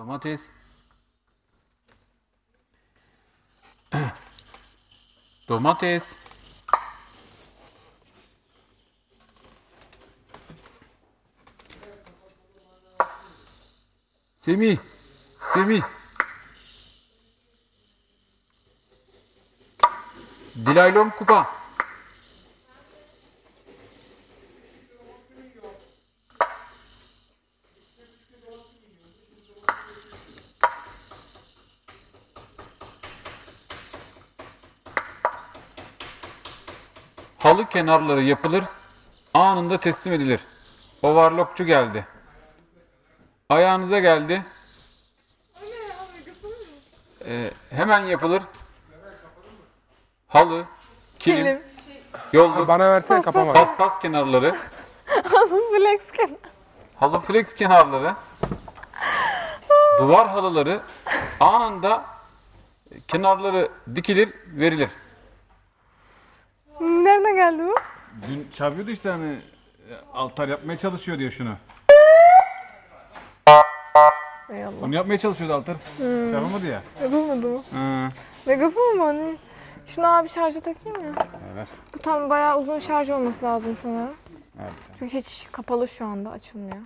Lo mates. Tomates. Simi. Semih. Dilaylom kupa. Halı kenarları yapılır, anında teslim edilir. Overlockçu geldi. Ayağınıza geldi. Ee, hemen yapılır. Halı, kilim, Kilim. yolluk, Bana versene kapama. paspas kenarları, Alın flex kenar. halı flex kenarları, duvar halıları anında kenarları dikilir, verilir. Dün çarpıyordu işte hani e, altar yapmaya çalışıyor diye şunu. Ey Allah. Onu yapmaya çalışıyordu altar. Çarpamadı ya. Yapamadı mı? Hı. Megafon mu hani? Şunu abi şarja takayım ya. Evet. Bu tam bayağı uzun şarj olması lazım sanırım. Evet. Çünkü hiç kapalı şu anda açılmıyor.